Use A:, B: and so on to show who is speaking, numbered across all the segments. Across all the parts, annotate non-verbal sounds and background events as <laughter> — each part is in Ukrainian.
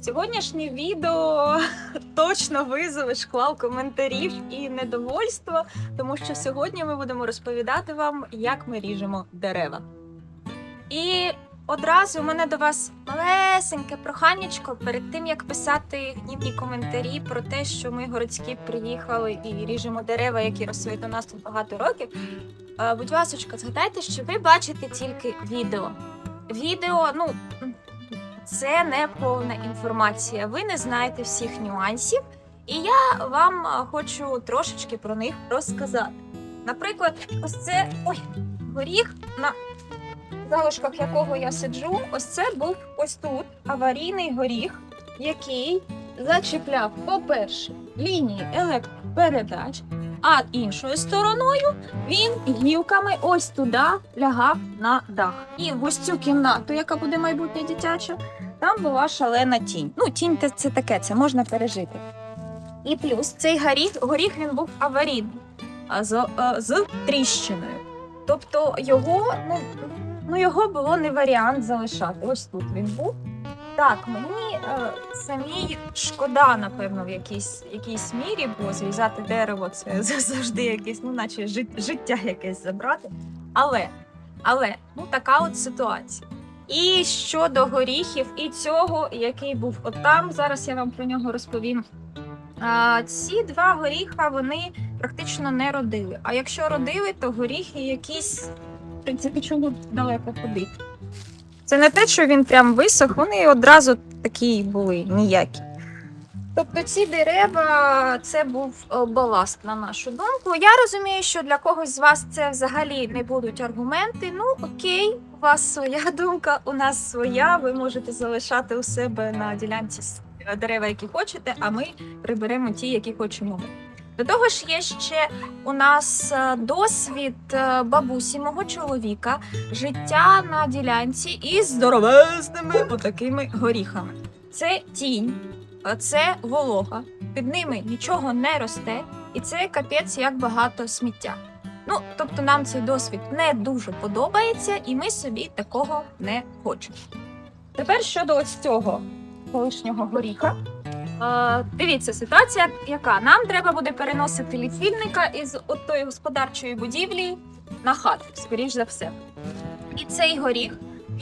A: Сьогоднішнє відео <laughs> точно визове шквал коментарів і недовольство, тому що сьогодні ми будемо розповідати вам, як ми ріжемо дерева. І одразу у мене до вас малесеньке проханнячко перед тим, як писати гнівні коментарі про те, що ми городські приїхали і ріжемо дерева, які ростуть у нас тут багато років. Е, Будь ласочка, згадайте, що ви бачите тільки відео. Відео, ну. Це не повна інформація. Ви не знаєте всіх нюансів, і я вам хочу трошечки про них розказати. Наприклад, ось це ой, горіх, на залишках якого я сиджу. Ось це був ось тут аварійний горіх, який зачіпляв, по-перше, лінії електропередач, а іншою стороною він гілками ось туди лягав на дах. І в ось цю кімнату, яка буде майбутня дитяча, там була шалена тінь. Ну, тінь це таке, це можна пережити. І плюс цей горіх, горіх він був аварійний, з, а, з тріщиною. Тобто його, ну, ну його було не варіант залишати. Ось тут він був. Так, мені е, самій шкода, напевно, в якійсь, якійсь мірі, бо зв'язати дерево це <laughs> завжди якесь, ну, наче жит- життя якесь забрати. Але, але, ну така от ситуація. І щодо горіхів, і цього, який був отам, зараз я вам про нього розповім. А, ці два горіха вони практично не родили. А якщо родили, то горіхи якісь, принципі, чому далеко ходити. Це не те, що він прям висох, вони одразу такі були ніякі. Тобто ці дерева це був е, баласт на нашу думку. Я розумію, що для когось з вас це взагалі не будуть аргументи. Ну окей, у вас своя <laughs> думка, у нас своя. Ви можете залишати у себе на ділянці е, дерева, які хочете, а ми приберемо ті, які хочемо. До того ж, є ще у нас е, досвід е, бабусі мого чоловіка, життя на ділянці із здоровезними отакими горіхами. Це тінь, це волога. Під ними нічого не росте, і це капець як багато сміття. Ну, тобто нам цей досвід не дуже подобається, і ми собі такого не хочемо. Тепер щодо ось цього колишнього горіха. Е, дивіться, ситуація яка? Нам треба буде переносити лічильника із отої господарчої будівлі на хату, скоріш за все. І цей горіх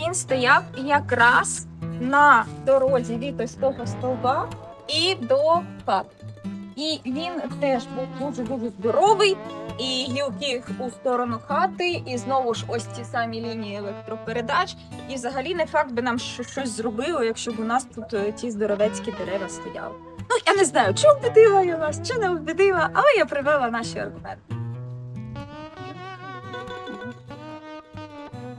A: він стояв якраз на дорозі від ось того стовба і до хати. І він теж був дуже дуже здоровий, і гілки у сторону хати, і знову ж ось ті самі лінії електропередач. І взагалі не факт би нам щось зробило, якщо б у нас тут е, ті здоровецькі дерева стояли. Ну я не знаю, чи вбедила я вас, чи не вбедила, але я привела наші аргументи.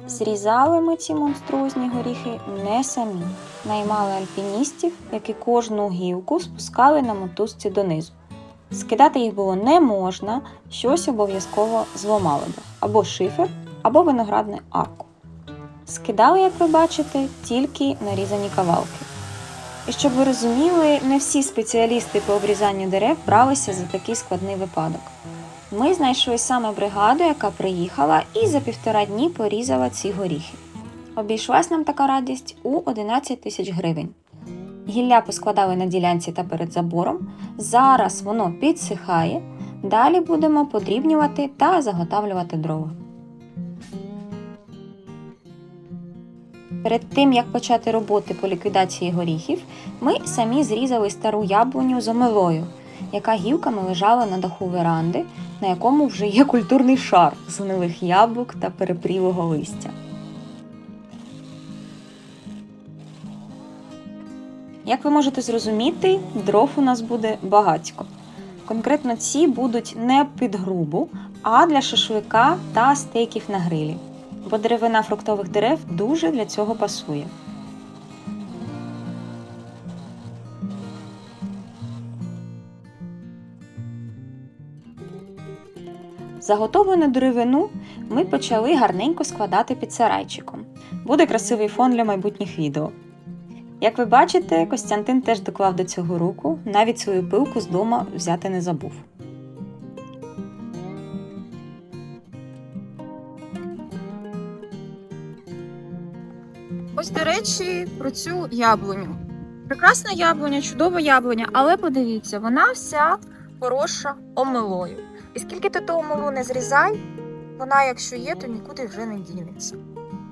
B: Зрізали ми ці монструзні горіхи не самі. Наймали альпіністів, які кожну гілку спускали на мотузці донизу. Скидати їх було не можна, щось обов'язково зламали б або шифер, або виноградне арку. Скидали, як ви бачите, тільки нарізані кавалки. І щоб ви розуміли, не всі спеціалісти по обрізанню дерев бралися за такий складний випадок. Ми знайшли саме бригаду, яка приїхала і за півтора дні порізала ці горіхи. Обійшлась нам така радість у 11 тисяч гривень. Гілля поскладали на ділянці та перед забором. Зараз воно підсихає. Далі будемо подрібнювати та заготавлювати дрова. Перед тим як почати роботи по ліквідації горіхів, ми самі зрізали стару яблуню з омелою, яка гілками лежала на даху веранди, на якому вже є культурний шар з гнилих яблук та перепрілого листя. Як ви можете зрозуміти, дров у нас буде багатько. Конкретно ці будуть не під грубу, а для шашлика та стейків на грилі. Бо деревина фруктових дерев дуже для цього пасує. Заготовлену деревину ми почали гарненько складати під сарайчиком. Буде красивий фон для майбутніх відео. Як ви бачите, Костянтин теж доклав до цього руку, навіть свою пилку з дома взяти не забув.
A: Ось, до речі, про цю яблуню. Прекрасна яблуня, чудова яблуня, але подивіться, вона вся хороша омилою. І скільки ти ту омилу не зрізай, вона, якщо є, то нікуди вже не дінеться.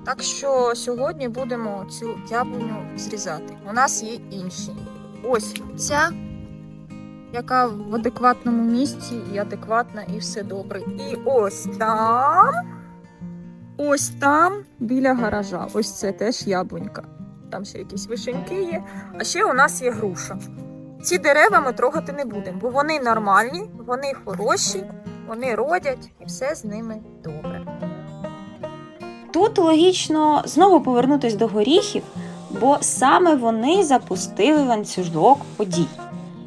A: Так що сьогодні будемо цю яблуню зрізати. У нас є інші. Ось ця, яка в адекватному місці, і адекватна, і все добре. І ось там, ось там, біля гаража. Ось це теж яблунька. Там ще якісь вишеньки є. А ще у нас є груша. Ці дерева ми трогати не будемо, бо вони нормальні, вони хороші, вони родять і все з ними добре.
C: Тут логічно знову повернутись до горіхів, бо саме вони запустили ланцюжок подій.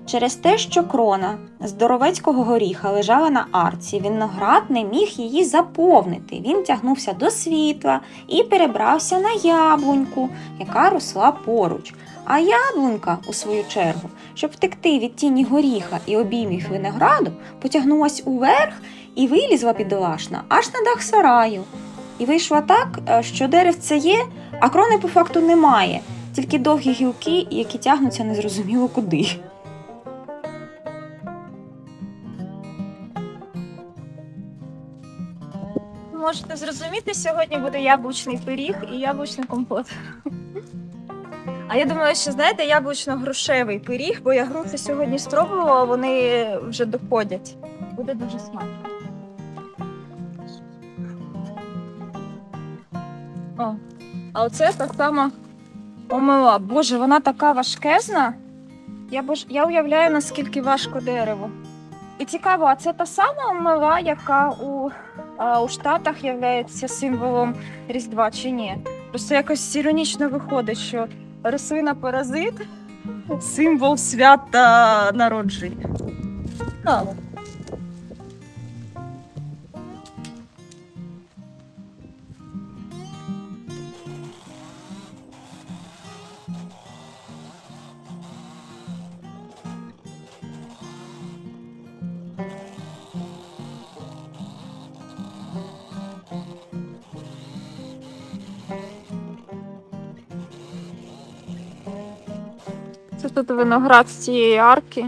C: Через те, що крона здоровецького горіха лежала на арці, виноград не міг її заповнити. Він тягнувся до світла і перебрався на яблуньку, яка росла поруч. А яблунька, у свою чергу, щоб втекти від тіні горіха і обіймів винограду, потягнулась уверх і вилізла бідолашна аж на дах сараю. І вийшло так, е, що деревце є, а крони по факту немає, тільки довгі гілки, які тягнуться незрозуміло куди.
A: Можете зрозуміти, сьогодні буде яблучний пиріг і яблучний компот. А я думаю, що знаєте, яблучно-грушевий пиріг, бо я груші сьогодні спробувала, вони вже доходять. Буде дуже смачно. О, а оце та сама омила. Боже, вона така важкезна. Я, бож... я уявляю, наскільки важко дерево. І цікаво, а це та сама омила, яка у а у Штатах є символом Різдва чи ні? Просто якось іронічно виходить, що рослина паразит символ свята народження. Тут виноград з цієї арки.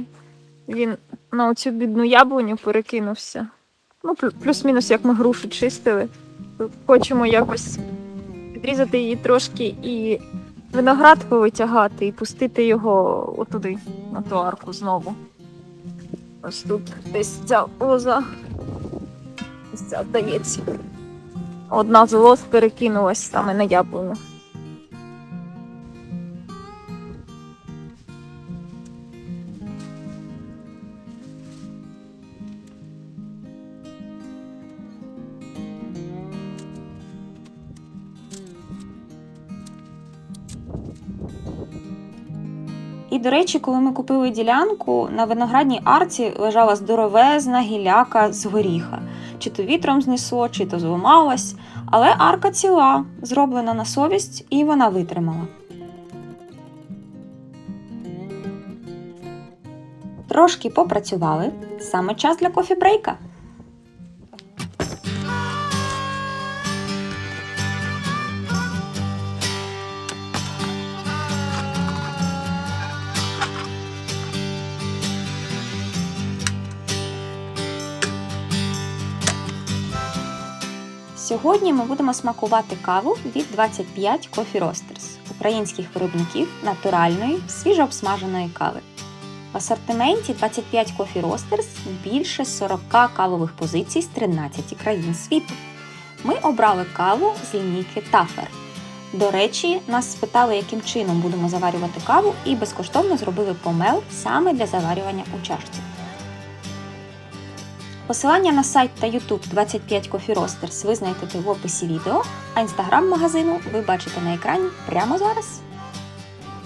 A: Він на оцю бідну яблуню перекинувся. Ну, плюс-мінус, як ми грушу чистили. Хочемо якось відрізати її трошки і виноград повитягати і пустити його отуди, на ту арку знову. Ось тут десь ця лоза. Ось ця вдається. Одна з лоз перекинулась саме на яблуню.
C: І, до речі, коли ми купили ділянку, на виноградній арці лежала здоровезна гіляка з горіха. Чи то вітром знесло, чи то зламалась, але арка ціла, зроблена на совість, і вона витримала. Трошки попрацювали. Саме час для кофі-брейка. Сьогодні ми будемо смакувати каву від 25 Coffee Roasters українських виробників натуральної свіжообсмаженої кави. В асортименті 25 Coffee Roasters більше 40 кавових позицій з 13 країн світу. Ми обрали каву з лінійки Тафер. До речі, нас спитали, яким чином будемо заварювати каву, і безкоштовно зробили помел саме для заварювання у чашці. Посилання на сайт та YouTube 25 Coffee Roasters ви знайдете в описі відео, а інстаграм магазину ви бачите на екрані прямо зараз.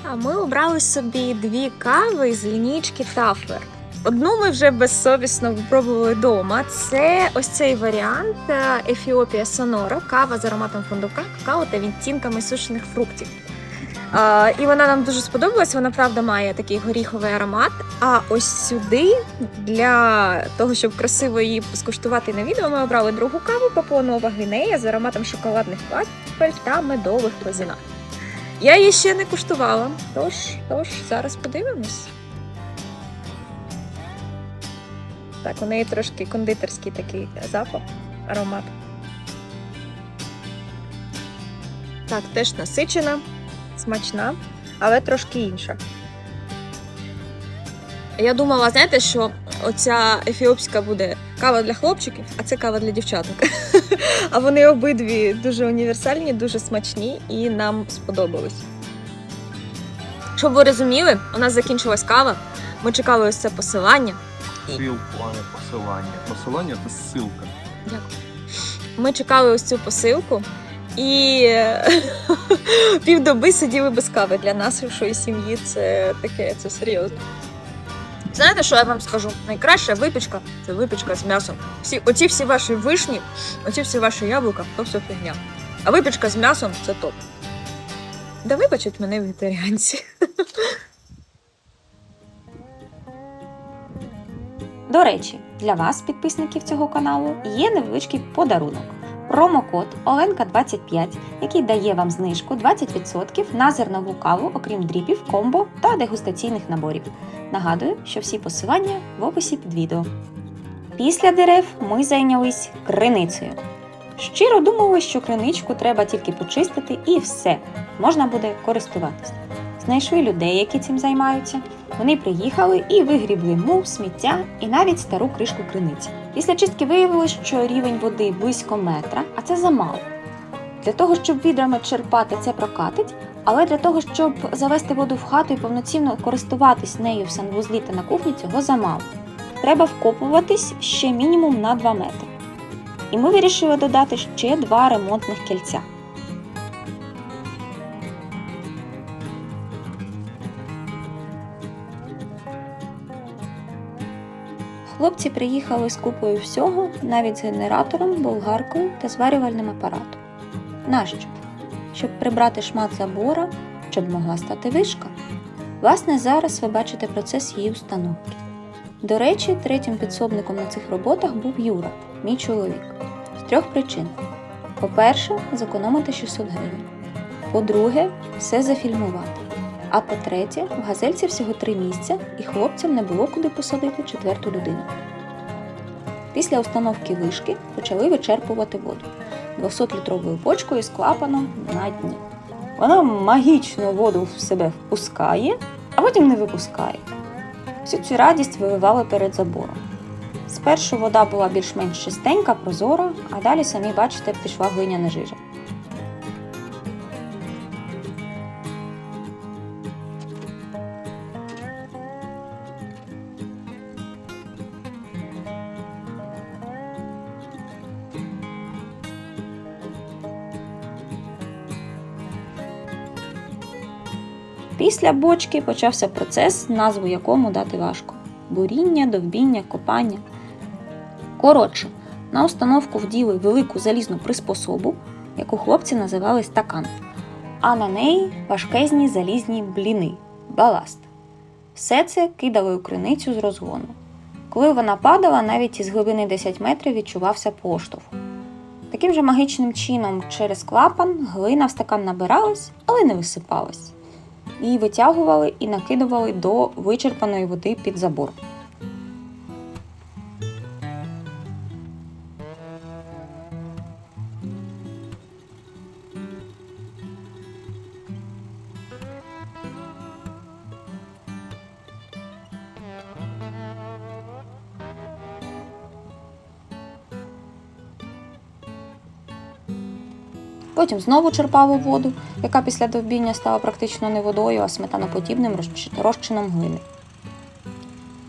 A: А ми обрали собі дві кави з лінійки Тафер. Одну ми вже безсовісно випробували вдома. Це ось цей варіант е, Ефіопія Сонора, кава з ароматом фундука, какао та відтінками сушених фруктів. І вона нам дуже сподобалась. Вона правда має такий горіховий аромат. А ось сюди для того, щоб красиво її скуштувати на відео, ми обрали другу каву Папуа Нова Гвінея з ароматом шоколадних вафель та медових лозінок.
D: Я її ще не куштувала, тож, тож зараз подивимось. Так, у неї трошки кондитерський такий запах, аромат. Так, теж насичена, смачна, але трошки інша. Я думала, знаєте, що оця ефіопська буде кава для хлопчиків, а це кава для дівчаток. <laughs> А вони обидві дуже універсальні, дуже смачні і нам сподобались. Щоб ви розуміли, у нас закінчилась кава. Ми чекали ось це посилання.
E: Ссылку, а не посилання. Посилання це ссылка.
D: Дякую. Ми чекали ось цю посилку і <laughs> півдоби сиділи без кави. Для нашої сім'ї це таке, це серйозно. Знаєте, що я вам скажу? Найкраща випічка це випічка з м'ясом. Всі, оці всі ваші вишні, оці всі ваші яблука, то все фігня. А випічка з м'ясом це топ. Да вибачать мене вегетаріанці.
A: До речі, для вас, підписників цього каналу, є невеличкий подарунок. Промокод Оленка25, який дає вам знижку 20% на зернову каву, окрім дріпів, комбо та дегустаційних наборів. Нагадую, що всі посилання в описі під відео. Після дерев ми зайнялись криницею. Щиро думали, що криничку треба тільки почистити і все, можна буде користуватись. Знайшли людей, які цим займаються. Вони приїхали і вигрібли мув, сміття і навіть стару кришку криниці. Після чистки виявилось, що рівень води близько метра, а це замало. Для того, щоб відрами черпати, це прокатить, але для того, щоб завести воду в хату і повноцінно користуватись нею в санвузлі та на кухні, цього замало. Треба вкопуватись ще мінімум на 2 метри. І ми вирішили додати ще два ремонтних кільця. Хлопці приїхали з купою всього, навіть з генератором, болгаркою та зварювальним апаратом. Нащо? Щоб прибрати шмат забора, щоб могла стати вишка. Власне, зараз ви бачите процес її установки. До речі, третім підсобником на цих роботах був Юра, мій чоловік, з трьох причин: по-перше, зекономити 600 гривень. По-друге, все зафільмувати. А по-третє, в газельці всього три місця, і хлопцям не було куди посадити четверту людину. Після установки вишки почали вичерпувати воду 200-літровою бочкою з клапаном на дні. Вона магічно воду в себе впускає, а потім не випускає. Всю цю радість виливали перед забором. Спершу вода була більш-менш чистенька, прозора, а далі, самі бачите, пішла глиняна жижа. Після бочки почався процес, назву якому дати важко: буріння, довбіння, копання. Коротше, на установку вділи велику залізну приспособу, яку хлопці називали стакан, а на неї важкезні залізні бліни баласт. Все це кидали у криницю з розгону. Коли вона падала, навіть із глибини 10 метрів відчувався поштовх. Таким же магічним чином через клапан глина в стакан набиралась, але не висипалась. Її витягували і накидували до вичерпаної води під забор. Потім знову черпали воду, яка після довбіння стала практично не водою, а сметаноподібним розчином глини.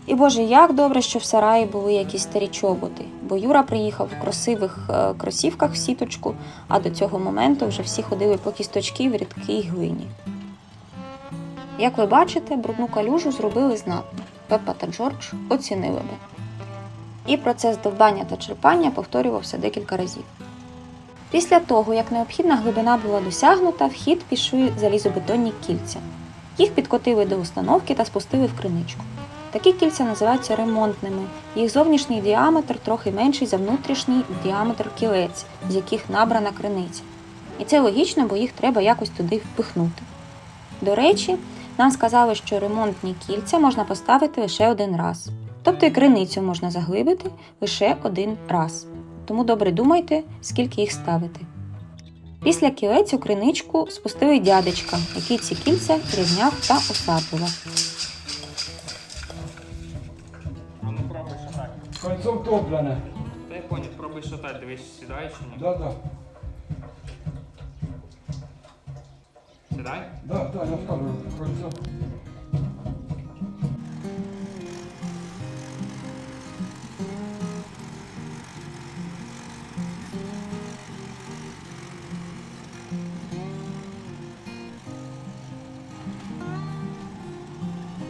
A: І Боже, як добре, що в сараї були якісь старі чоботи, бо Юра приїхав в красивих е, кросівках в сіточку, а до цього моменту вже всі ходили по кісточки в рідкій глині. Як ви бачите, брудну калюжу зробили знатно. Пепа та Джордж оцінили би. І процес довбання та черпання повторювався декілька разів. Після того, як необхідна глибина була досягнута, в хід пішли залізобетонні кільця. Їх підкотили до установки та спустили в криничку. Такі кільця називаються ремонтними. Їх зовнішній діаметр трохи менший за внутрішній діаметр кілець, з яких набрана криниця. І це логічно, бо їх треба якось туди впихнути. До речі, нам сказали, що ремонтні кільця можна поставити лише один раз. Тобто і криницю можна заглибити лише один раз. Тому добре думайте, скільки їх ставити. Після кілець у криничку спустили дядечка, який ці кільця рівняв та осаджував.
F: А ну пробуй шатати.
G: Кольцо втоплене.
F: Та я поняв, пробуй шатати, дивись, сідай чи ні.
G: Да, да.
F: Сідай?
G: Да, да, я скажу. Кольцо.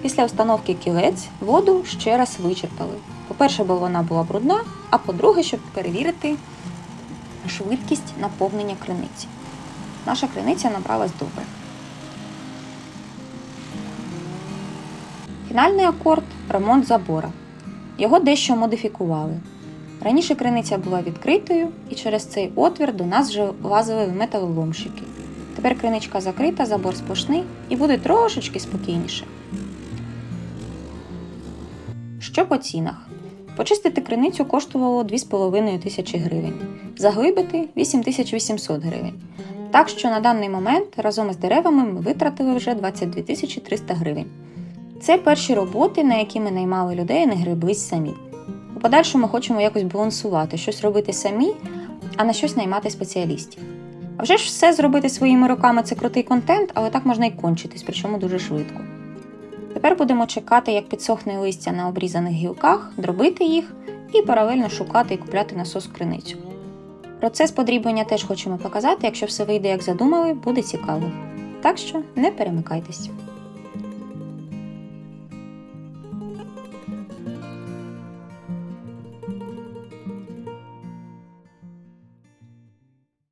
A: Після установки кілець воду ще раз вичерпали. По-перше, бо вона була брудна, а по-друге, щоб перевірити швидкість наповнення криниці. Наша криниця набралась добре. Фінальний акорд ремонт забора. Його дещо модифікували. Раніше криниця була відкритою, і через цей отвір до нас вже лазили металоломщики. Тепер криничка закрита, забор сплошний і буде трошечки спокійніше. Що по цінах? Почистити криницю коштувало 2,5 тисячі гривень, заглибити 8800 гривень. Так що на даний момент разом із деревами ми витратили вже 22 тисячі 300 гривень. Це перші роботи, на які ми наймали людей, не греблись самі. У подальшому хочемо якось балансувати, щось робити самі, а на щось наймати спеціалістів. А вже ж все зробити своїми руками це крутий контент, але так можна і кончитись, причому дуже швидко. Тепер будемо чекати, як підсохне листя на обрізаних гілках, дробити їх і паралельно шукати і купляти насос криницю. Процес подрібнення теж хочемо показати, якщо все вийде як задумали, буде цікаво. Так що не перемикайтесь.